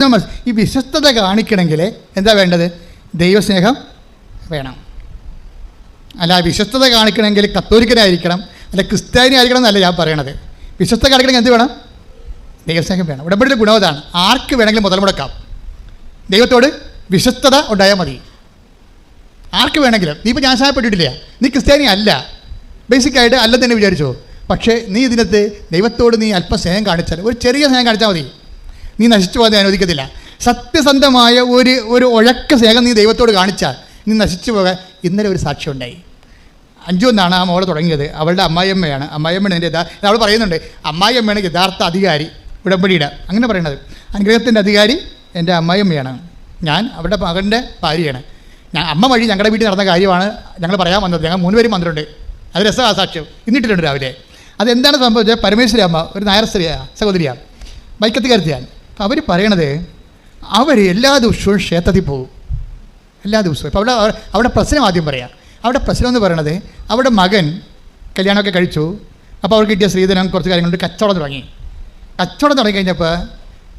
നമ്മൾ ഈ വിശ്വസ്തത കാണിക്കണമെങ്കിൽ എന്താ വേണ്ടത്? ദൈവസ്നേഹം വേണം. അല്ല വിശ്വസ്തത കാണിക്കണമെങ്കിൽ കത്തോലിക്കനായിരിക്കണം അല്ല ക്രിസ്ത്യാനി ആയിരിക്കണം എന്നല്ല ഞാൻ പറയണത്. വിശ്വസ്ത കാണിക്കണമെങ്കിൽ എന്ത് വേണം? ദൈവസ്നേഹം വേണം. ഉടമ്പടിയുടെ ഗുണം അതാണ്. ആർക്ക് വേണമെങ്കിലും മുതൽ മുടക്കാം. ദൈവത്തോട് വിശ്വസ്തത ഉണ്ടായാൽ മതി. ആർക്ക് വേണമെങ്കിലും. നീ ഇപ്പോൾ ഞാൻ സഹായപ്പെട്ടിട്ടില്ല നീ ക്രിസ്ത്യാനി അല്ല. ബേസിക്കായിട്ട് അല്ല തന്നെ വിചാരിച്ചോ. പക്ഷേ നീ ഇതിനകത്ത് ദൈവത്തോട് നീ അല്പം സ്നേഹം കാണിച്ചാൽ ഒരു ചെറിയ സ്നേഹം കാണിച്ചാൽ മതി. നീ നശിച്ചു പോകാൻ അനുവദിക്കത്തില്ല. സത്യസന്ധമായ ഒരു ഒരു ഒഴക്ക സ്നേഹം നീ ദൈവത്തോട് കാണിച്ചാൽ നീ നശിച്ചു പോകാൻ ഇന്നലെ ഒരു സാക്ഷ്യം ഉണ്ടായി. അഞ്ചു എന്നാണ് ആ മോളെ തുടങ്ങിയത്. അവളുടെ അമ്മായിയമ്മയാണ്. അമ്മായിയമ്മയാണ് എന്റെ യഥാ അവൾ പറയുന്നുണ്ട് അമ്മായിയമ്മയാണ് യഥാർത്ഥ അധികാരി ഉടമ്പടിയുടെ. അങ്ങനെ പറയണത് അനുഗ്രഹത്തിന്റെ അധികാരി എന്റെ അമ്മായിയമ്മയാണ്. ഞാൻ അവരുടെ മകന്റെ ഭാര്യയാണ്. ഞാൻ അമ്മ വഴി ഞങ്ങളുടെ വീട്ടിൽ നടന്ന കാര്യമാണ് ഞങ്ങൾ പറയാൻ വന്നത്. ഞങ്ങൾ മൂന്ന് പേരും വന്നിട്ടുണ്ട്. അത് രസമാണ് സാക്ഷ്യം. ഇന്നിട്ടിട്ടുണ്ട് രാവിലെ. അതെന്താണ് സംഭവിച്ചത്? പരമേശ്വരി അമ്മ ഒരു നായർ സ്ത്രീയാണ് സഹോദരിയാണ് അപ്പോൾ അവർ പറയണത് അവർ എല്ലാ ദിവസവും ക്ഷേത്രത്തിൽ പോകും. എല്ലാ ദിവസവും. ഇപ്പോൾ അവിടെ അവിടെ പ്രശ്നം ആദ്യം പറയാം. അവിടെ പ്രശ്നം എന്ന് പറയണത് അവിടെ മകൻ കല്യാണമൊക്കെ കഴിച്ചു. അപ്പോൾ അവർക്ക് കിട്ടിയ സ്ത്രീധനം കുറച്ച് കാര്യങ്ങളുണ്ട്. കച്ചവടം തുടങ്ങി. കച്ചവടം തുടങ്ങി കഴിഞ്ഞപ്പോൾ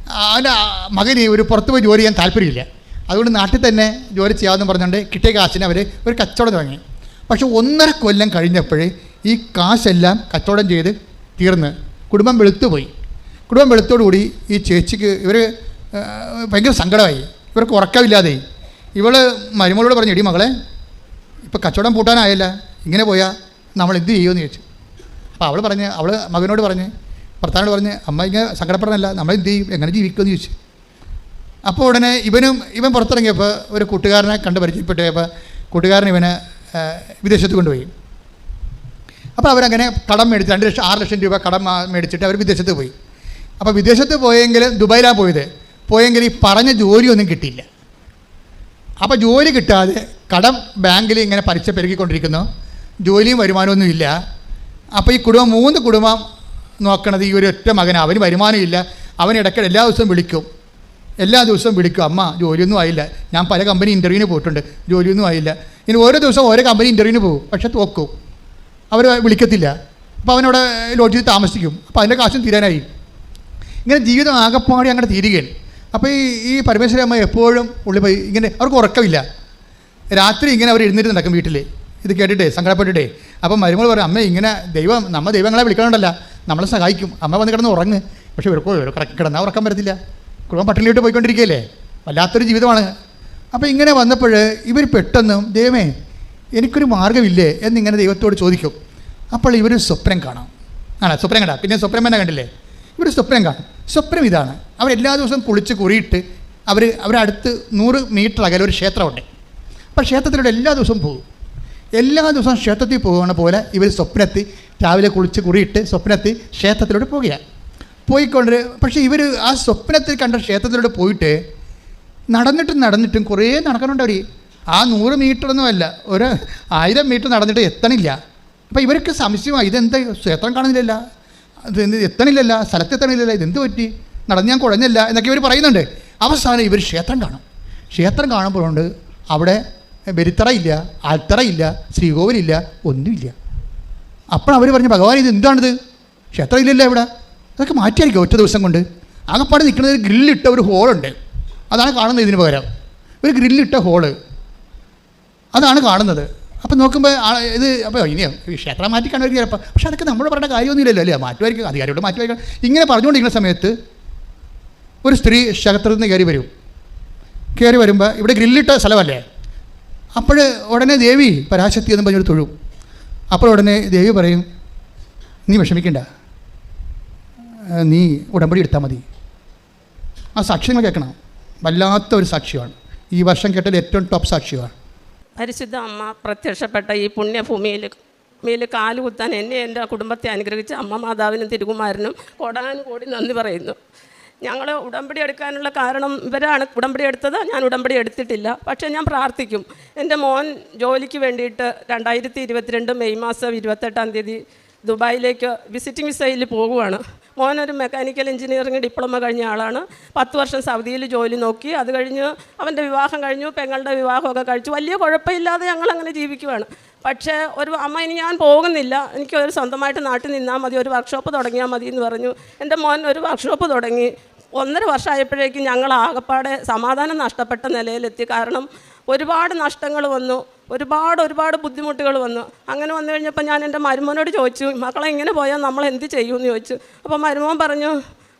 അവന്റെ മകന് ഒരു പുറത്ത് പോയി ജോലി ചെയ്യാൻ താല്പര്യമില്ല. അതുകൊണ്ട് നാട്ടിൽ തന്നെ ജോലി ചെയ്യാമെന്ന് പറഞ്ഞുകൊണ്ട് കിട്ടിയ കാശിന് അവർ ഒരു കച്ചവടം തുടങ്ങി. പക്ഷെ ഒന്നര കൊല്ലം കഴിഞ്ഞപ്പോൾ ഈ കാശെല്ലാം കച്ചവടം ചെയ്ത് തീർന്ന്. കുടുംബം വെളുത്തുപോയി. കുടുംബം വെളുത്തോടുകൂടി ഈ ചേച്ചിക്ക് ഇവർ ഭയങ്കര സങ്കടമായി. ഇവർക്ക് ഉറക്കമില്ലാതെ. ഇവൾ മരുമകളോട് പറഞ്ഞു എടി മകളെ ഇപ്പോൾ കച്ചവടം പൂട്ടാനായല്ല ഇങ്ങനെ പോയാൽ നമ്മൾ എന്ത് ചെയ്യുമെന്ന് ചോദിച്ചു. അപ്പോൾ അവൾ പറഞ്ഞ് അവൾ മകനോട് പറഞ്ഞ് ഭർത്താവിനോട് പറഞ്ഞ് അമ്മ ഇങ്ങനെ സങ്കടപ്പെടണമല്ല നമ്മൾ എന്ത് ചെയ്യും എങ്ങനെ ജീവിക്കുമെന്ന് ചോദിച്ചു. അപ്പോൾ ഉടനെ ഇവനും ഇവൻ പുറത്തിറങ്ങിയപ്പോൾ ഒരു കൂട്ടുകാരനെ കണ്ട് പരിചയപ്പെട്ടപ്പോൾ കൂട്ടുകാരൻ ഇവനെ വിദേശത്ത് കൊണ്ടുപോയി. അപ്പോൾ അവരങ്ങനെ കടം മേടിച്ച് രണ്ട് ലക്ഷം ആറ് ലക്ഷം രൂപ കടം മേടിച്ചിട്ട് അവർ വിദേശത്ത് പോയി. അപ്പോൾ വിദേശത്ത് പോയെങ്കിൽ ദുബായിലാണ് പോയത്. പോയെങ്കിൽ ഈ പറഞ്ഞ ജോലിയൊന്നും കിട്ടിയില്ല. അപ്പോൾ ജോലി കിട്ടാതെ കടം ബാങ്കിൽ ഇങ്ങനെ പലിശ പെരുകിക്കൊണ്ടിരിക്കുന്നു ജോലിയും വരുമാനമൊന്നും ഇല്ല. അപ്പോൾ ഈ കുടുംബം മൂന്ന് കുടുംബം നോക്കണത് ഈ ഒരു ഒറ്റ മകനാണ് അവന് വരുമാനമില്ല അവൻ ഇടയ്ക്ക് എല്ലാ ദിവസവും വിളിക്കും. എല്ലാ ദിവസവും വിളിക്കും. അമ്മ ജോലിയൊന്നും ആയില്ല. ഞാൻ പല കമ്പനി ഇന്റർവ്യൂവിന് പോയിട്ടുണ്ട്. ജോലിയൊന്നും ആയില്ല. ഇനി ഓരോ ദിവസം ഓരോ കമ്പനി ഇന്റർവ്യൂവിന് പോകും. പക്ഷെ തോക്കും. അവർ വിളിക്കത്തില്ല. അപ്പോൾ അവനവിടെ ലോഡ്ജിൽ താമസിക്കും. അപ്പോൾ അതിന്റെ കാശും തീരാനായി. ഇങ്ങനെ ജീവിതം ആകപ്പാടി അങ്ങോട്ട് തീരുകയാണ്. അപ്പോൾ ഈ ഈ പരമേശ്വരി അമ്മ എപ്പോഴും ഉള്ളി പോയി ഇങ്ങനെ അവർക്ക് ഉറക്കമില്ല. രാത്രി ഇങ്ങനെ അവർ എഴുന്നേറ്റ് നടക്കും വീട്ടിൽ ഇത് കേട്ടിട്ടേ സങ്കടപ്പെട്ടിട്ടേ. അപ്പം മരുമകൾ പറയും അമ്മ ഇങ്ങനെ ദൈവം നമ്മൾ ദൈവങ്ങളെ വിളിക്കണമല്ല നമ്മളെ സഹായിക്കും. അമ്മ വന്ന് കിടന്ന് ഉറങ്ങ്. പക്ഷേ ഇവർക്കോ ഇവർ കിടന്നാൽ ഉറക്കം വരത്തില്ല. കുടുംബം പട്ടിണിയിട്ട് പോയിക്കൊണ്ടിരിക്കുകയല്ലേ? വല്ലാത്തൊരു ജീവിതമാണ്. അപ്പോൾ ഇങ്ങനെ വന്നപ്പോൾ ഇവർ പെട്ടെന്നും ദൈവമേ എനിക്കൊരു മാർഗമില്ലേ? എന്നിങ്ങനെ ദൈവത്തോട് ചോദിക്കും. അപ്പോൾ ഇവർ സ്വപ്നം കാണാം. ആണ്? സ്വപ്നം കണ്ടാ? പിന്നെ സ്വപ്നം തന്നെ കണ്ടില്ലേ? ഇവർ സ്വപ്നം കാണും. സ്വപ്നം ഇതാണ്. അവരെല്ലാ ദിവസവും കുളിച്ച് കുറിയിട്ട് അവർ അവരടുത്ത് നൂറ് മീറ്റർ അകലെ ഒരു ക്ഷേത്രമുണ്ട്. അപ്പോൾ ക്ഷേത്രത്തിലൂടെ എല്ലാ ദിവസവും പോകും. എല്ലാ ദിവസവും ക്ഷേത്രത്തിൽ പോകുന്ന പോലെ ഇവർ സ്വപ്നത്തിൽ രാവിലെ കുളിച്ച് കുറിയിട്ട് സ്വപ്നത്തിൽ ക്ഷേത്രത്തിലൂടെ പോവുകയാണ് പോയിക്കൊണ്ട് പക്ഷേ ഇവർ ആ സ്വപ്നത്തിൽ കണ്ട ക്ഷേത്രത്തിലൂടെ പോയിട്ട് നടന്നിട്ടും നടന്നിട്ടും കുറേ നടക്കണുണ്ട് അവർ ആ നൂറ് മീറ്ററൊന്നും അല്ല ഒരു ആയിരം മീറ്റർ നടന്നിട്ട് എത്തണില്ല. അപ്പോൾ ഇവർക്ക് സംശയമായി ഇതെന്താ ക്ഷേത്രം കാണുന്നില്ലല്ല? എന്ത് എത്തണില്ലല്ല സ്ഥലത്ത് എത്തണില്ലല്ല ഇതെന്ത് പറ്റി? നടന്ന് ഞാൻ കുഴഞ്ഞില്ല എന്നൊക്കെ ഇവർ പറയുന്നുണ്ട്. അവസാനം ഇവർ ക്ഷേത്രം കാണും. ക്ഷേത്രം കാണുമ്പോഴുണ്ട് അവിടെ ബലിത്തറ ഇല്ല ആൽത്തറ ഇല്ല ശ്രീകോവിലില്ല ഒന്നുമില്ല. അപ്പോൾ അവർ പറഞ്ഞു ഭഗവാൻ ഇത് എന്താണിത്? ക്ഷേത്രം ഇല്ലല്ലോ ഇവിടെ. അതൊക്കെ മാറ്റിയായിരിക്കും ഒറ്റ ദിവസം കൊണ്ട്. ആകെപ്പാട് നിൽക്കുന്നത് ഒരു ഗ്രില്ലിട്ട ഒരു ഹോളുണ്ട്. അതാണ് കാണുന്നത് ഇതിന് പകരം. ഒരു ഗ്രില്ലിട്ട ഹോൾ. അതാണ് കാണുന്നത്. അപ്പം നോക്കുമ്പോൾ ഇത് അപ്പോൾ ഇനി ക്ഷേത്രം മാറ്റി കാണുമായിരിക്കും ചിലപ്പോൾ പക്ഷെ അതൊക്കെ നമ്മൾ പറയേണ്ട കാര്യമൊന്നുമില്ലല്ലോ അല്ലേ? മാറ്റുമായിരിക്കും അധികാരിയോട് മാറ്റുമായിരിക്കും ഇങ്ങനെ പറഞ്ഞുകൊണ്ടിരിക്കുന്ന സമയത്ത് ഒരു സ്ത്രീ ക്ഷേത്രത്തിൽ നിന്ന് കയറി വരും. കയറി വരുമ്പോൾ ഇവിടെ ഗ്രില്ലിട്ട സ്ഥലമല്ലേ? അപ്പോൾ ഉടനെ ദേവി പരാശക്തി എന്ന് പറഞ്ഞൊരു തൊഴും. അപ്പോൾ ഉടനെ ദേവി പറയും നീ വിഷമിക്കണ്ട. നീ ഉടമ്പടി എടുത്താൽ മതി. ആ സാക്ഷ്യങ്ങൾ കേൾക്കണം. വല്ലാത്ത ഒരു സാക്ഷ്യമാണ്. ഈ വർഷം കേട്ടതിൽ ഏറ്റവും ടോപ്പ് സാക്ഷ്യമാണ്. പരിശുദ്ധ അമ്മ പ്രത്യക്ഷപ്പെട്ട ഈ പുണ്യഭൂമിയിൽ മേൽ കാലുകുത്താൻ എന്നെ എന്റെ കുടുംബത്തെ അനുഗ്രഹിച്ച അമ്മ മാതാവിനും തിരുകുമാരനും കോടാനുകോടി നന്ദി പറയുന്നു. ഞങ്ങൾ ഉടമ്പടി എടുക്കാനുള്ള കാരണം ഇവരാണ്. ഉടമ്പടി എടുത്തത് ഞാൻ ഉടമ്പടി എടുത്തിട്ടില്ല. പക്ഷേ ഞാൻ പ്രാർത്ഥിക്കും. എന്റെ മോൻ ജോലിക്ക് വേണ്ടിയിട്ട് രണ്ടായിരത്തി ഇരുപത്തിരണ്ട് മെയ് മാസം ഇരുപത്തെട്ടാം തീയതി ദുബായിലേക്ക് വിസിറ്റിംഗ് വിസയിൽ പോകുവാണ്. മോനൊരു മെക്കാനിക്കൽ എഞ്ചിനീയറിംഗ് ഡിപ്ലോമ കഴിഞ്ഞ ആളാണ്. പത്ത് വർഷം സൗദിയിൽ ജോലി നോക്കി. അത് കഴിഞ്ഞ് അവന്റെ വിവാഹം കഴിഞ്ഞു. പെങ്ങളുടെ വിവാഹമൊക്കെ കഴിച്ചു. വലിയ കുഴപ്പമില്ലാതെ ഞങ്ങളങ്ങനെ ജീവിക്കുവാണ്. പക്ഷേ ഒരു അമ്മ ഇനി ഞാൻ പോകുന്നില്ല. എനിക്ക് ഒരു സ്വന്തമായിട്ട് നാട്ടിൽ നിന്നാൽ മതി. ഒരു വർക്ക്ഷോപ്പ് തുടങ്ങിയാൽ മതി എന്ന് പറഞ്ഞു. എന്റെ മോൻ ഒരു വർക്ക്ഷോപ്പ് തുടങ്ങി. ഒന്നര വർഷമായപ്പോഴേക്കും ഞങ്ങൾ ആകപ്പാടെ സമാധാനം നഷ്ടപ്പെട്ട നിലയിലെത്തി. കാരണം ഒരുപാട് നഷ്ടങ്ങൾ വന്നു. ഒരുപാട് ഒരുപാട് ബുദ്ധിമുട്ടുകൾ വന്നു. അങ്ങനെ വന്നു കഴിഞ്ഞപ്പോൾ ഞാൻ എന്റെ മരുമോനോട് ചോദിച്ചു മക്കളെ ഇങ്ങനെ പോയാൽ നമ്മൾ എന്ത് ചെയ്യുമെന്ന് ചോദിച്ചു. അപ്പോൾ മരുമോൻ പറഞ്ഞു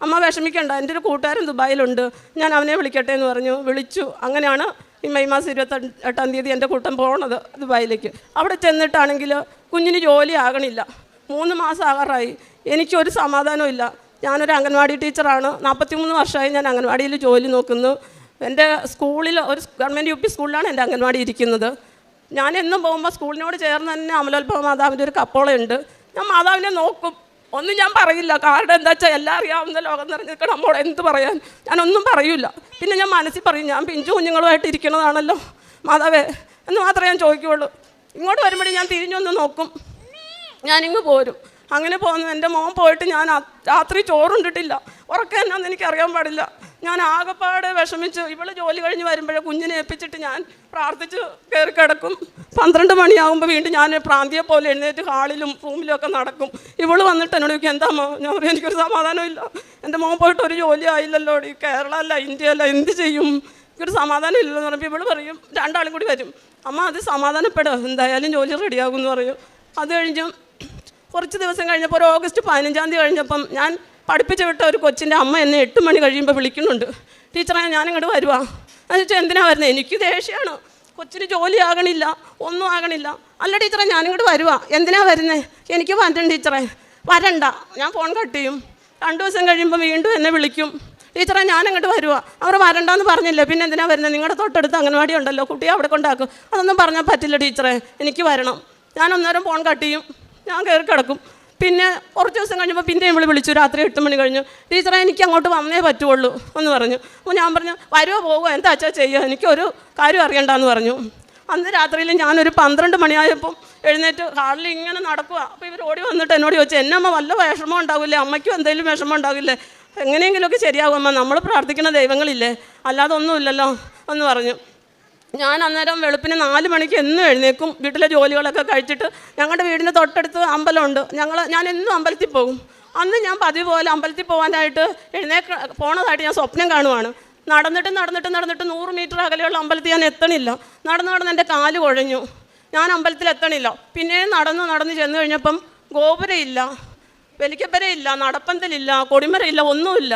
അമ്മ വിഷമിക്കണ്ട എന്റെ ഒരു കൂട്ടുകാരൻ ദുബായിലുണ്ട്. ഞാൻ അവനെ വിളിക്കട്ടെ എന്ന് പറഞ്ഞു. വിളിച്ചു. അങ്ങനെയാണ് ഈ മെയ് മാസം ഇരുപത്തി എട്ടാം തീയതി എന്റെ കൂട്ടം പോണത് ദുബായിലേക്ക്. അവിടെ ചെന്നിട്ടാണെങ്കിൽ കുഞ്ഞിന് ജോലി ആകണില്ല. മൂന്ന് മാസം ആകാറായി. എനിക്കൊരു സമാധാനവും ഇല്ല. ഞാനൊരു അംഗൻവാടി ടീച്ചറാണ്. നാൽപ്പത്തി മൂന്ന് വർഷമായി ഞാൻ അംഗൻവാടിയിൽ ജോലി നോക്കുന്നു. എന്റെ സ്കൂളിൽ ഒരു ഗവൺമെന്റ് യു പി സ്കൂളിലാണ് എന്റെ അംഗൻവാടി ഇരിക്കുന്നത്. ഞാൻ എന്നും പോകുമ്പോൾ സ്കൂളിനോട് ചേർന്ന് തന്നെ അമലോത്ഭവ മാതാവിന്റെ ഒരു കപ്പോളയുണ്ട്. ഞാൻ മാതാവിനെ നോക്കും. ഒന്നും ഞാൻ പറയില്ല. കാരണം എന്താ വെച്ചാൽ എല്ലാം അറിയാവുന്ന ലോകം നിറഞ്ഞിരിക്കണം നമ്മോട് എന്ത് പറയാൻ? ഞാനൊന്നും പറയില്ല പിന്നെ ഞാൻ മനസ്സിൽ പറയും ഞാൻ പിഞ്ചു കുഞ്ഞുങ്ങളുമായിട്ട് ഇരിക്കണതാണല്ലോ മാതാവേ. എന്ന് മാത്രമേ ഞാൻ ചോദിക്കുകയുള്ളൂ. ഇങ്ങോട്ട് വരുമ്പോഴേ ഞാൻ തിരിഞ്ഞൊന്ന് നോക്കും. ഞാനിങ്ങ് പോരും. അങ്ങനെ പോകുന്നു. എന്റെ മോൻ പോയിട്ട് ഞാൻ രാത്രി ചോറുണ്ടിട്ടില്ല. ഉറക്കം എന്നാന്ന് എനിക്കറിയാൻ പാടില്ല. ഞാൻ ആകെപ്പാടെ വിഷമിച്ച്. ഇവൾ ജോലി കഴിഞ്ഞ് വരുമ്പോഴേ കുഞ്ഞിനെ ഏൽപ്പിച്ചിട്ട് ഞാൻ പ്രാർത്ഥിച്ച് കയറി കിടക്കും. പന്ത്രണ്ട് മണിയാകുമ്പോൾ വീണ്ടും ഞാൻ പ്രാന്തിയെ പോലെ എഴുന്നേറ്റ് ഹാളിലും റൂമിലും ഒക്കെ നടക്കും. ഇവൾ വന്നിട്ട് എന്നോട് ചോദിക്കും എന്താ മോ ഞാൻ പറയും എനിക്കൊരു സമാധാനമില്ല എന്റെ മോൻ പോയിട്ട് ഒരു ജോലി ആയില്ലല്ലോ ഈ കേരള അല്ല ഇന്ത്യ അല്ല എന്ത് ചെയ്യും? എനിക്കൊരു സമാധാനം ഇല്ലെന്ന് പറയുമ്പോൾ ഇവൾ പറയും രണ്ടാളും കൂടി വരും. അമ്മ അത് സമാധാനപ്പെടുക എന്തായാലും ജോലി റെഡിയാകും എന്ന് പറയും. അത് കഴിഞ്ഞ് കുറച്ച് ദിവസം കഴിഞ്ഞപ്പോൾ ഒരു ഓഗസ്റ്റ് പതിനഞ്ചാം തീയതി കഴിഞ്ഞപ്പം ഞാൻ പഠിപ്പിച്ച് വിട്ട ഒരു കൊച്ചിന്റെ അമ്മ എന്നെ എട്ട് മണി കഴിയുമ്പോൾ വിളിക്കുന്നുണ്ട്. ടീച്ചറെ ഞാനിങ്ങോട്ട് വരുവാ. എന്ന് വെച്ചാൽ എന്തിനാ വരുന്നത് എനിക്ക് ദേഷ്യമാണ് കൊച്ചിന് ജോലി ആകണില്ല ഒന്നും ആകണില്ല. അല്ല ടീച്ചറെ ഞാനിങ്ങോട്ട് വരുവാ. എന്തിനാ വരുന്നത് എനിക്ക് വരണം ടീച്ചറെ വരണ്ട. ഞാൻ ഫോൺ കട്ട് ചെയ്യും. രണ്ട് ദിവസം കഴിയുമ്പോൾ വീണ്ടും എന്നെ വിളിക്കും. ടീച്ചറെ ഞാൻ അങ്ങോട്ട് വരുവാ. അവർ വരണ്ടെന്ന് പറഞ്ഞില്ലേ? പിന്നെ എന്തിനാ വരുന്നത് നിങ്ങളുടെ തൊട്ടടുത്ത് അംഗൻവാടി ഉണ്ടല്ലോ കുട്ടിയെ അവിടെ കൊണ്ടാക്കും. അതൊന്നും പറഞ്ഞാൽ പറ്റില്ല ടീച്ചറെ എനിക്ക് വരണം. ഞാൻ അന്നേരം ഫോൺ കട്ട് ചെയ്യും. ഞാൻ കയറി കിടക്കും. പിന്നെ കുറച്ച് ദിവസം കഴിഞ്ഞപ്പോൾ പിന്നെയും വിളി വിളിച്ചു. രാത്രി എട്ട് മണി കഴിഞ്ഞു. ടീച്ചറെ എനിക്ക് അങ്ങോട്ട് വന്നേ പറ്റുള്ളൂ എന്ന് പറഞ്ഞു. അപ്പോൾ ഞാൻ പറഞ്ഞു വരുമോ പോകുമോ എന്താ അച്ഛാ ചെയ്യുക എനിക്കൊരു കാര്യം അറിയണ്ടെന്ന് പറഞ്ഞു. അന്ന് രാത്രിയിൽ ഞാനൊരു പന്ത്രണ്ട് മണിയായപ്പം എഴുന്നേറ്റ് ഹാളിൽ ഇങ്ങനെ നടക്കുക അപ്പോൾ ഇവർ ഓടി വന്നിട്ട് എന്നോട് ചോദിച്ചു എന്നെ അമ്മ വല്ല വിഷമം ഉണ്ടാവില്ലേ? അമ്മയ്ക്കും എന്തെങ്കിലും വിഷമം ഉണ്ടാവില്ലേ? എങ്ങനെയെങ്കിലുമൊക്കെ ശരിയാകും അമ്മ. നമ്മൾ പ്രാർത്ഥിക്കുന്ന ദൈവങ്ങളില്ലേ? അല്ലാതെ ഒന്നുമില്ലല്ലോ എന്ന് പറഞ്ഞു. ഞാൻ അന്നേരം വെളുപ്പിന് നാല് മണിക്ക് എന്നും എഴുന്നേക്കും വീട്ടിലെ ജോലികളൊക്കെ കഴിച്ചിട്ട് ഞങ്ങളുടെ വീടിന്റെ തൊട്ടടുത്ത് അമ്പലമുണ്ട്. ഞങ്ങൾ ഞാൻ എന്നും അമ്പലത്തിൽ പോകും. അന്ന് ഞാൻ പതിവ് പോലെ അമ്പലത്തിൽ പോകാനായിട്ട് എഴുന്നേക്ക പോണതായിട്ട് ഞാൻ സ്വപ്നം കാണുവാണ്. നടന്നിട്ട് നടന്നിട്ട് നടന്നിട്ട് നൂറ് മീറ്റർ അകലെയുള്ള അമ്പലത്തിൽ ഞാൻ എത്തണില്ല. നടന്ന് നടന്ന് എന്റെ കാൽ കുഴഞ്ഞു. ഞാൻ അമ്പലത്തിൽ എത്തണില്ല. പിന്നെയും നടന്ന് നടന്ന് ചെന്ന് കഴിഞ്ഞപ്പം ഗോപുരയില്ല വെലിക്കപ്പരയില്ല നടപ്പന്തലില്ല കൊടിമരയില്ല ഒന്നുമില്ല.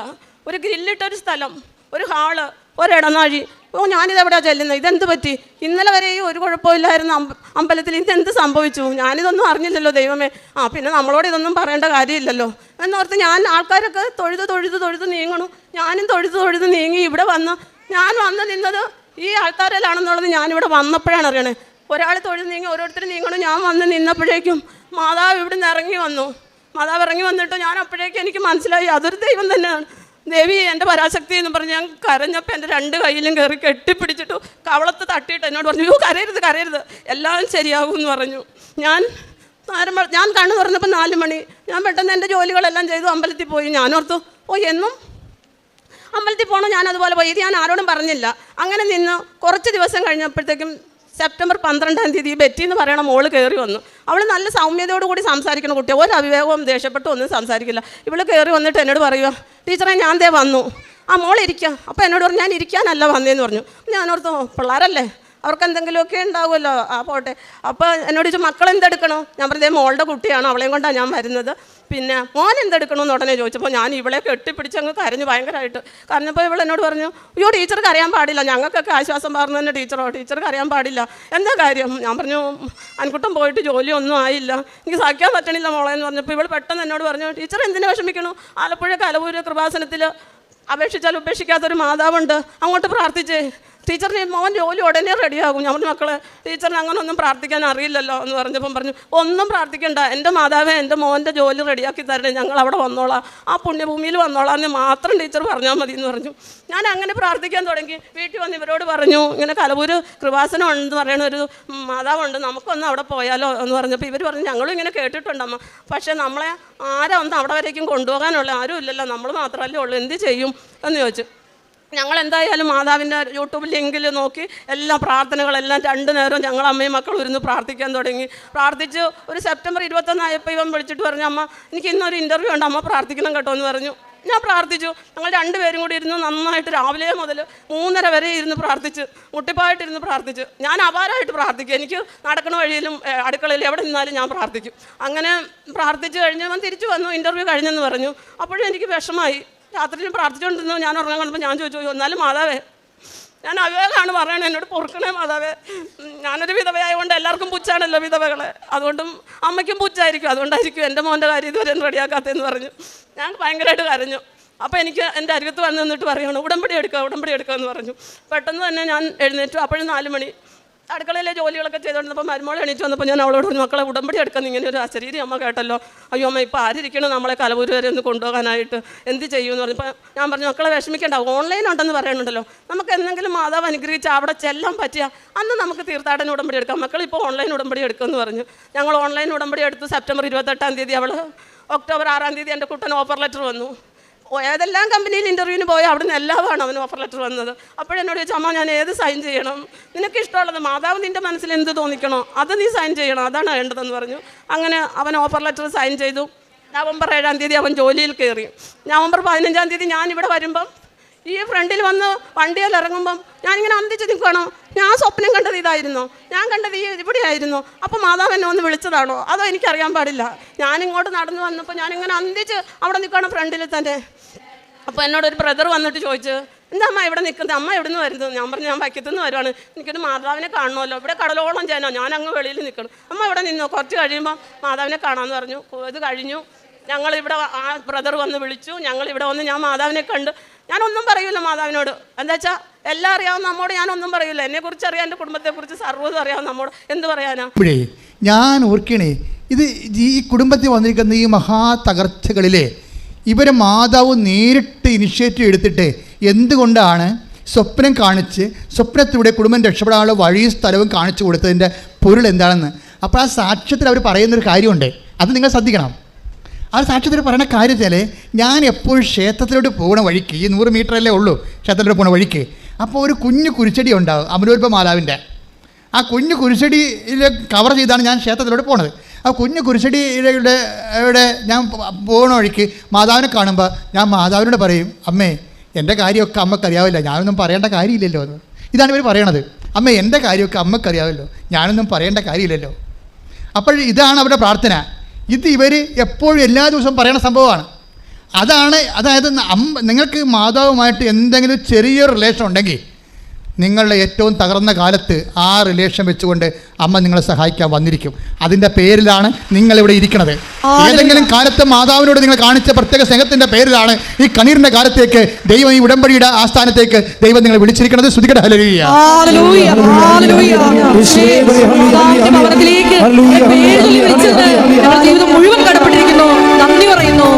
ഒരു ഗ്രില്ലിട്ടൊരു സ്ഥലം ഒരു ഹാൾ ഒരിടനാഴി. ഓ ഞാനിത് എവിടെയാണ് ചെല്ലുന്നത്? ഇതെന്ത് പറ്റി? ഇന്നലെ വരെയും ഒരു കുഴപ്പമില്ലായിരുന്നു അമ്പ അമ്പലത്തിൽ. ഇതെന്ത് സംഭവിച്ചു? ഞാനിതൊന്നും അറിഞ്ഞില്ലല്ലോ ദൈവമേ. ആ പിന്നെ നമ്മളോട് ഇതൊന്നും പറയേണ്ട കാര്യമില്ലല്ലോ. എന്നോർത്ത് ഞാൻ ആൾക്കാരൊക്കെ തൊഴുത് തൊഴുത് തൊഴുത് നീങ്ങണു. ഞാനും തൊഴുത് തൊഴുത് നീങ്ങി ഇവിടെ വന്ന് ഞാൻ വന്ന് നിന്നത് ഈ ആൾക്കാരിലാണെന്നുള്ളത് ഞാനിവിടെ വന്നപ്പോഴാണ് അറിയണേ. ഒരാൾ തൊഴുത് നീങ്ങി ഓരോരുത്തർ നീങ്ങണു. ഞാൻ വന്ന് നിന്നപ്പോഴേക്കും മാതാവ് ഇവിടുന്ന് ഇറങ്ങി വന്നു. മാതാവ് ഇറങ്ങി വന്നിട്ട് ഞാൻ അപ്പോഴേക്കും എനിക്ക് മനസ്സിലായി അതൊരു ദൈവം തന്നെയാണ്. ദേവി എന്റെ പരാശക്തി എന്ന് പറഞ്ഞ് ഞാൻ കരഞ്ഞപ്പോൾ എന്റെ രണ്ട് കയ്യിലും കയറി കെട്ടിപ്പിടിച്ചിട്ട് കവളത്ത് തട്ടിയിട്ട് എന്നോട് പറഞ്ഞു യോ കരയരുത് കരയരുത്. എല്ലാം ശരിയാകും എന്ന് പറഞ്ഞു. ഞാൻ നേരം ഞാൻ കണ്ണു തുറന്നപ്പോൾ നാല് മണി. ഞാൻ പെട്ടെന്ന് എന്റെ ജോലികളെല്ലാം ചെയ്തു അമ്പലത്തിൽ പോയി. ഞാനോർത്തു ഓ എന്നും അമ്പലത്തിൽ പോകണം ഞാൻ അതുപോലെ പോയി. ഇത് ഞാൻ ആരോടും പറഞ്ഞില്ല. അങ്ങനെ നിന്ന് കുറച്ച് ദിവസം കഴിഞ്ഞപ്പോഴത്തേക്കും സെപ്റ്റംബർ പന്ത്രണ്ടാം തീയതി ഈ ബെറ്റി എന്ന് പറയണ മോൾ കയറി വന്നു. അവൾ നല്ല സൗമ്യതയോട് കൂടി സംസാരിക്കുന്ന കുട്ടിയാണ് ഒരു അവിവേകവും ദേഷ്യപ്പെട്ടു ഒന്നും സംസാരിക്കില്ല. ഇവൾ കയറി വന്നിട്ട് എന്നോട് പറയുക ടീച്ചറെ ഞാൻ ദേ വന്നു. ആ മോൾ അപ്പോൾ എന്നോട് പറഞ്ഞു ഞാൻ ഇരിക്കാനല്ല വന്നേന്ന് പറഞ്ഞു. "ഓ, പിള്ളേരല്ലേ? അവർക്ക് എന്തെങ്കിലുമൊക്കെ ഉണ്ടാവുമല്ലോ. ആ പോട്ടെ. അപ്പോൾ എന്നോട് ചോദിച്ചു മക്കൾ എന്തെടുക്കണോ ഞാൻ പറഞ്ഞത് മോളുടെ കുട്ടിയാണ് അവളെയും കൊണ്ടാണ് ഞാൻ വരുന്നത്. പിന്നെ മോൻ എന്തെടുക്കണമെന്ന് ഉടനെ ചോദിച്ചപ്പോൾ ഞാൻ ഇവളെ കെട്ടിപ്പിടിച്ച് അങ്ങ് കരഞ്ഞു ഭയങ്കരമായിട്ട് കരഞ്ഞപ്പോൾ ഇവൾ എന്നോട് പറഞ്ഞു അയ്യോ ടീച്ചർക്ക് അറിയാൻ പാടില്ല. ഞങ്ങൾക്കൊക്കെ ആശ്വാസം പറഞ്ഞു തന്നെ ടീച്ചറോ ടീച്ചർക്ക് അറിയാൻ പാടില്ല. എന്താ കാര്യം? ഞാൻ പറഞ്ഞു അൻകുട്ടം പോയിട്ട് ജോലിയൊന്നും ആയില്ല. എനിക്ക് സഹിക്കാൻ പറ്റണില്ല മോളെ. എന്ന് പറഞ്ഞപ്പോൾ ഇവൾ പെട്ടെന്ന് എന്നോട് പറഞ്ഞു ടീച്ചർ എന്തിനു വിഷമിക്കണു? ആലപ്പുഴ കലവൂര് കൃപാസനത്തിൽ അപേക്ഷിച്ചാൽ ഉപേക്ഷിക്കാത്തൊരു മാതാവുണ്ട്. അങ്ങോട്ട് പ്രാർത്ഥിച്ചേ. ടീച്ചറിന് മോൻ ജോലി ഉടനെ റെഡിയാകും. ഞാൻ മക്കൾ ടീച്ചറിന് അങ്ങനെ ഒന്നും പ്രാർത്ഥിക്കാൻ അറിയില്ലല്ലോ എന്ന് പറഞ്ഞപ്പം പറഞ്ഞു ഒന്നും പ്രാർത്ഥിക്കണ്ട. എന്റെ മാതാവേ എന്റെ മോന്റെ ജോലി റെഡിയാക്കി തരണേ. ഞങ്ങൾ അവിടെ വന്നോളാം. ആ പുണ്യഭൂമിയിൽ വന്നോളാം എന്ന് മാത്രം ടീച്ചർ പറഞ്ഞാൽ മതി എന്ന് പറഞ്ഞു. ഞാൻ അങ്ങനെ പ്രാർത്ഥിക്കാൻ തുടങ്ങി. വീട്ടിൽ വന്ന് ഇവരോട് പറഞ്ഞു ഇങ്ങനെ കലവൂര് കൃപാസനം ഉണ്ടെന്ന് പറയണ ഒരു മാതാവുണ്ട്. നമുക്കൊന്ന് അവിടെ പോയാലോ? എന്ന് പറഞ്ഞപ്പോൾ ഇവർ പറഞ്ഞു ഞങ്ങളും ഇങ്ങനെ കേട്ടിട്ടുണ്ടമ്മ. പക്ഷേ നമ്മളെ ആരാ ഒന്ന് അവിടെ വരേക്കും കൊണ്ടുപോകാനുള്ള ആരും ഇല്ലല്ലോ നമ്മൾ മാത്രമല്ലേ ഉള്ളൂ. എന്ത് ചെയ്യും? എന്ന് ചോദിച്ചു. ഞങ്ങൾ എന്തായാലും മാതാവിന്റെ യൂട്യൂബ് ലിങ്കിൽ നോക്കി എല്ലാ പ്രാർത്ഥനകളെല്ലാം രണ്ടു നേരം ഞങ്ങൾ അമ്മയും മക്കളും ഇരുന്ന് പ്രാർത്ഥിക്കാൻ തുടങ്ങി. പ്രാർത്ഥിച്ച് ഒരു സെപ്റ്റംബർ ഇരുപത്തൊന്നായപ്പോൾ ഇവൻ വിളിച്ചിട്ട് പറഞ്ഞു അമ്മ എനിക്ക് ഇന്നൊരു ഇന്റർവ്യൂ ഉണ്ട് അമ്മ പ്രാർത്ഥിക്കണം കേട്ടോ എന്ന് പറഞ്ഞു. ഞാൻ പ്രാർത്ഥിച്ചു. ഞങ്ങൾ രണ്ടുപേരും കൂടി ഇരുന്ന് നന്നായിട്ട് രാവിലെ മുതൽ മൂന്നര വരെ ഇരുന്ന് പ്രാർത്ഥിച്ച് മുട്ടിപ്പായിട്ടിരുന്ന് പ്രാർത്ഥിച്ച്. ഞാൻ അപാരമായിട്ട് പ്രാർത്ഥിക്കും. എനിക്ക് നടക്കുന്ന വഴിയിലും അടുക്കളയിൽ എവിടെ നിന്നാലും ഞാൻ പ്രാർത്ഥിക്കും. അങ്ങനെ പ്രാർത്ഥിച്ച് കഴിഞ്ഞ് ഞാൻ തിരിച്ചു വന്നു ഇന്റർവ്യൂ കഴിഞ്ഞെന്ന് പറഞ്ഞു. അപ്പോഴും എനിക്ക് വിഷമായി. രാത്രിയിൽ പ്രാർത്ഥിച്ചുകൊണ്ടിരുന്നു. ഞാൻ ഉറങ്ങാൻ കണ്ടപ്പോൾ ഞാൻ ചോദിച്ചു എന്നാലും മാതാവേ. ഞാൻ അവിവേകാണ് പറയണത് എന്നോട് പൊറുക്കണേ മാതാവേ. ഞാനൊരു വിധവയായതുകൊണ്ട് എല്ലാവർക്കും പുച്ഛാണല്ലോ വിധവകളെ. അതുകൊണ്ടും അമ്മയ്ക്കും പുച്ഛായിരിക്കും. അതുകൊണ്ടായിരിക്കും എന്റെ മോന്റെ കാര്യം ഇതുവരെ റെഡിയാക്കാത്തതെന്ന് പറഞ്ഞു. ഞാൻ ഭയങ്കരമായിട്ട് കരഞ്ഞു. അപ്പോൾ എനിക്ക് എന്റെ അരികത്ത് വന്ന് നിന്നിട്ട് പറയുകയാണ് ഉടമ്പടി എടുക്കുക ഉടമ്പടി എടുക്കുക എന്ന് പറഞ്ഞു. പെട്ടെന്ന് തന്നെ ഞാൻ എഴുന്നേറ്റു. അപ്പോഴും നാല് മണി അടുക്കളയിലെ ജോലികളൊക്കെ ചെയ്തുകൊണ്ടിരുന്നപ്പോൾ മരുമോളെ എണീറ്റ് വന്നപ്പോൾ ഞാൻ അവളോട് പറഞ്ഞു മക്കളെ ഉടമ്പടി എടുക്കുന്ന ഇങ്ങനെ ഒരു അശരീരി അമ്മ കേട്ടല്ലോ. അയ്യോ അമ്മ ഇപ്പോൾ ആരിയ്ക്കണം നമ്മളെ കലവൂര് വരെ ഒന്ന് കൊണ്ടുപോകാനായിട്ട്? എന്ത് ചെയ്യുമെന്ന് പറഞ്ഞപ്പോൾ ഞാൻ പറഞ്ഞു മക്കളെ വിഷമിക്കേണ്ട. ഓൺലൈൻ ഉണ്ടെന്ന് പറയുന്നുണ്ടല്ലോ നമുക്ക് എന്തെങ്കിലും മാതാവ് അനുഗ്രഹിച്ച് അവിടെ ചെല്ലാൻ പറ്റിയ അന്ന് നമുക്ക് തീർത്ഥാടന ഉടമ്പടി എടുക്കാം. മക്കൾ ഇപ്പോൾ ഓൺലൈൻ ഉടമ്പടി എടുക്കുമെന്ന് പറഞ്ഞു. ഞങ്ങൾ ഓൺലൈൻ ഉടമ്പടി എടുത്ത് സെപ്റ്റംബർ ഇരുപത്തെട്ടാം തീയതി അവൾ ഒക്ടോബർ ആറാം തീയതി എന്റെ കുട്ടൻ ഓഫർ ലെറ്റർ വന്നു. ഏതെല്ലാം കമ്പനിയിൽ ഇന്റർവ്യൂവിന് പോയി നിന്ന് എല്ലാമാണ് അവന് ഓഫർ ലെറ്റർ വന്നത്. അപ്പോഴെന്നോട് ചോദിച്ചു അമ്മ ഞാൻ ഏത് സൈൻ ചെയ്യണം? നിനക്ക് ഇഷ്ടമുള്ളത് മാതാവ് നിന്റെ മനസ്സിൽ എന്ത് തോന്നിക്കണോ അത് നീ സൈൻ ചെയ്യണം. അതാണ് വേണ്ടതെന്ന് പറഞ്ഞു. അങ്ങനെ അവൻ ഓഫർ ലെറ്റർ സൈൻ ചെയ്തു. നവംബർ ഏഴാം തീയതി അവൻ ജോലിയിൽ കയറി. നവംബർ പതിനഞ്ചാം തീയതി ഞാൻ ഇവിടെ വരുമ്പം ഈ ഫ്രണ്ടിൽ വന്ന് വണ്ടിയിൽ ഇറങ്ങുമ്പം ഞാനിങ്ങനെ അന്തിച്ച് നിൽക്കണോ ഞാൻ സ്വപ്നം കണ്ടത് ഇതായിരുന്നു. ഞാൻ കണ്ടത് ഈ ഇവിടെയായിരുന്നു. അപ്പോൾ മാതാവ് എന്നെ ഒന്ന് വിളിച്ചതാണോ? അതോ എനിക്കറിയാൻ പാടില്ല. ഞാനിങ്ങോട്ട് നടന്നു വന്നപ്പോൾ ഞാനിങ്ങനെ അന്തിച്ച് അവിടെ നിൽക്കുകയാണ് ഫ്രണ്ടിൽ തന്നെ. അപ്പോൾ എന്നോട് ഒരു ബ്രദർ വന്നിട്ട് ചോദിച്ചു എന്താ അമ്മ ഇവിടെ നിൽക്കുന്നത് അമ്മ എവിടെ നിന്ന് വരുന്നത് ഞാൻ പറഞ്ഞു ഞാൻ വൈക്കത്തു നിന്ന് വരുവാണ്. എനിക്കൊരു മാതാവിനെ കാണണമല്ലോ. ഇവിടെ കടലോളം ജനോ. ഞാൻ അങ്ങ് വെളിയിൽ നിൽക്കണം. അമ്മ ഇവിടെ നിന്നോ? കുറച്ച് കഴിയുമ്പോൾ മാതാവിനെ കാണാമെന്ന് പറഞ്ഞു. ഇത് കഴിഞ്ഞു. ഞങ്ങളിവിടെ ആ ബ്രദർ വന്ന് വിളിച്ചു. ഞങ്ങളിവിടെ വന്ന് ഞാൻ മാതാവിനെ കണ്ട്. ഞാനൊന്നും പറയൂല മാതാവിനോട്. എന്താ വെച്ചാൽ എല്ലാം അറിയാവുന്ന നമ്മോട് ഞാനൊന്നും പറയൂല. എന്നെക്കുറിച്ച് അറിയാം എന്റെ കുടുംബത്തെക്കുറിച്ച് സർവതും അറിയാം നമ്മോട്. എന്ത് പറയാനാ? ഇപ്പോഴേ ഞാൻ ഓർക്കണേ ഇത് ഈ കുടുംബത്തിൽ വന്നിരിക്കുന്ന ഈ മഹാ തകർച്ചകളിലെ ഇവരെ മാതാവ് നേരിട്ട് ഇനിഷ്യേറ്റീവ് എടുത്തിട്ട് എന്തുകൊണ്ടാണ് സ്വപ്നം കാണിച്ച് സ്വപ്നത്തിലൂടെ കുടുംബം രക്ഷപ്പെടാനുള്ള വഴിയും സ്ഥലവും കാണിച്ചു കൊടുത്തതിന്റെ പൊരുൾ എന്താണെന്ന്. അപ്പോൾ ആ സാക്ഷ്യത്തിൽ അവർ പറയുന്നൊരു കാര്യമുണ്ട്. അത് നിങ്ങൾ ശ്രദ്ധിക്കണം. ആ സാക്ഷ്യത്തിൽ പറയുന്ന കാര്യത്തിൽ ഞാൻ എപ്പോഴും ക്ഷേത്രത്തിലോട്ട് പോകുന്ന വഴിക്ക് ഈ നൂറ് മീറ്റർ അല്ലേ ഉള്ളൂ ക്ഷേത്രത്തിലോട്ട് പോകുന്ന വഴിക്ക് അപ്പോൾ ഒരു കുഞ്ഞു കുരിച്ചെടി ഉണ്ടാവും അമരോൽപ്പ മാതാവിന്റെ ആ കുഞ്ഞു കുരിശടിയിൽ കവർ ചെയ്താണ് ഞാൻ ക്ഷേത്രത്തിലോട്ട് പോണത്. ആ കുഞ്ഞു കുരിശടിയുടെ ഇവിടെ ഞാൻ പോകണ വഴിക്ക് മാതാവിനെ കാണുമ്പോൾ ഞാൻ മാതാവിനോട് പറയും അമ്മേ എന്റെ കാര്യമൊക്കെ അമ്മക്കറിയാവില്ല ഞാനൊന്നും പറയേണ്ട കാര്യമില്ലല്ലോ എന്ന്. ഇതാണ് ഇവർ പറയണത്. അമ്മ എന്റെ കാര്യമൊക്കെ അമ്മക്കറിയാമല്ലോ ഞാനൊന്നും പറയേണ്ട കാര്യമില്ലല്ലോ. അപ്പോൾ ഇതാണ് അവരുടെ പ്രാർത്ഥന. ഇത് ഇവർ എപ്പോഴും എല്ലാ ദിവസവും പറയണ സംഭവമാണ്. അതാണ് അതായത് നിങ്ങൾക്ക് മാതാവുമായിട്ട് എന്തെങ്കിലും ചെറിയൊരു റിലേഷൻ ഉണ്ടെങ്കിൽ നിങ്ങളുടെ ഏറ്റവും തകർന്ന കാലത്ത് ആ റിലേഷൻ വെച്ചുകൊണ്ട് അമ്മ നിങ്ങളെ സഹായിക്കാൻ വന്നിരിക്കും. അതിന്റെ പേരിലാണ് നിങ്ങൾ ഇവിടെ ഇരിക്കുന്നത് ഏതെങ്കിലും കാലത്ത് മാതാവിനോട് നിങ്ങൾ കാണിച്ച പ്രത്യേക സ്നേഹത്തിന്റെ പേരിലാണ് ഈ കണ്ണീരിന്റെ കാലത്തേക്ക് ദൈവം ഈ ഉടമ്പടിയുടെ ആസ്ഥാനത്തേക്ക് ദൈവം നിങ്ങൾ വിളിച്ചിരിക്കുന്നത് ശ്രുതികട ഹലരിയ മുഴുവൻ കടപ്പെട്ടിരിക്കുന്നു. നന്ദി പറയുന്നു.